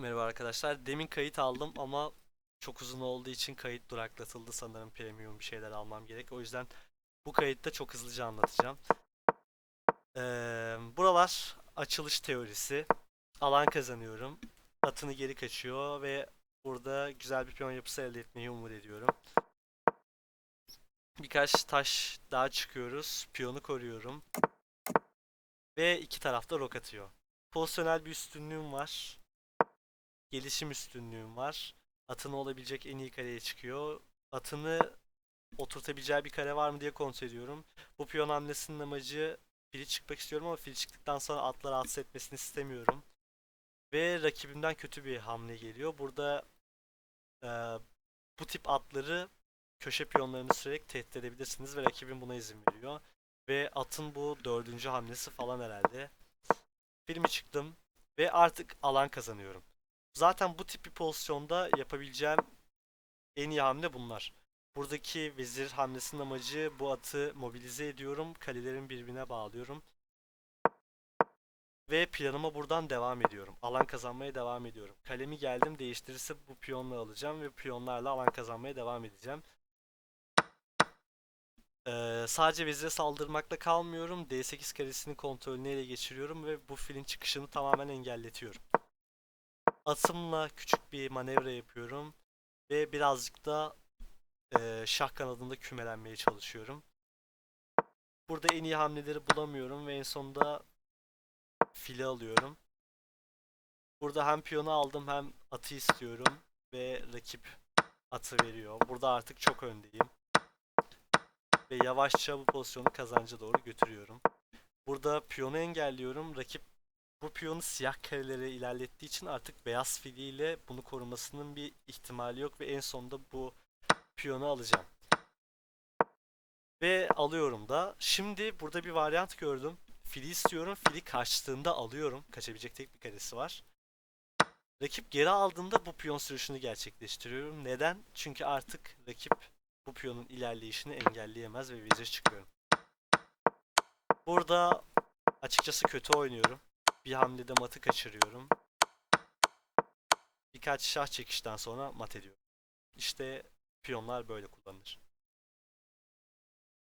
Merhaba arkadaşlar. Demin kayıt aldım ama çok uzun olduğu için kayıt duraklatıldı sanırım premium bir şeyler almam gerek. O yüzden bu kayıtta çok hızlıca anlatacağım. Ee, buralar açılış teorisi. Alan kazanıyorum. Atını geri kaçıyor ve burada güzel bir piyon yapısı elde etmeyi umut ediyorum. Birkaç taş daha çıkıyoruz. Piyonu koruyorum. Ve iki tarafta rok atıyor. Pozisyonel bir üstünlüğüm var gelişim üstünlüğüm var. Atını olabilecek en iyi kareye çıkıyor. Atını oturtabileceği bir kare var mı diye kontrol ediyorum. Bu piyon hamlesinin amacı fili çıkmak istiyorum ama fili çıktıktan sonra atlar rahatsız etmesini istemiyorum. Ve rakibimden kötü bir hamle geliyor. Burada e, bu tip atları köşe piyonlarını sürerek tehdit edebilirsiniz ve rakibin buna izin veriyor. Ve atın bu dördüncü hamlesi falan herhalde. Filmi çıktım ve artık alan kazanıyorum. Zaten bu tip bir pozisyonda yapabileceğim en iyi hamle bunlar. Buradaki vezir hamlesinin amacı bu atı mobilize ediyorum. Kalelerin birbirine bağlıyorum. Ve planıma buradan devam ediyorum. Alan kazanmaya devam ediyorum. Kalemi geldim değiştirirse bu piyonla alacağım ve piyonlarla alan kazanmaya devam edeceğim. Ee, sadece vezire saldırmakla kalmıyorum. D8 karesinin kontrolünü ele geçiriyorum ve bu filin çıkışını tamamen engelletiyorum atımla küçük bir manevra yapıyorum ve birazcık da e, şah kanadında kümelenmeye çalışıyorum. Burada en iyi hamleleri bulamıyorum ve en sonunda fili alıyorum. Burada hem piyonu aldım hem atı istiyorum ve rakip atı veriyor. Burada artık çok öndeyim. Ve yavaşça bu pozisyonu kazanca doğru götürüyorum. Burada piyonu engelliyorum. Rakip bu piyonu siyah karelere ilerlettiği için artık beyaz filiyle bunu korumasının bir ihtimali yok ve en sonunda bu piyonu alacağım. Ve alıyorum da. Şimdi burada bir varyant gördüm. Fili istiyorum. Fili kaçtığında alıyorum. Kaçabilecek tek bir karesi var. Rakip geri aldığında bu piyon sürüşünü gerçekleştiriyorum. Neden? Çünkü artık rakip bu piyonun ilerleyişini engelleyemez ve vezir çıkıyorum. Burada açıkçası kötü oynuyorum. Bir hamlede matı kaçırıyorum. Birkaç şah çekişten sonra mat ediyorum. İşte piyonlar böyle kullanılır.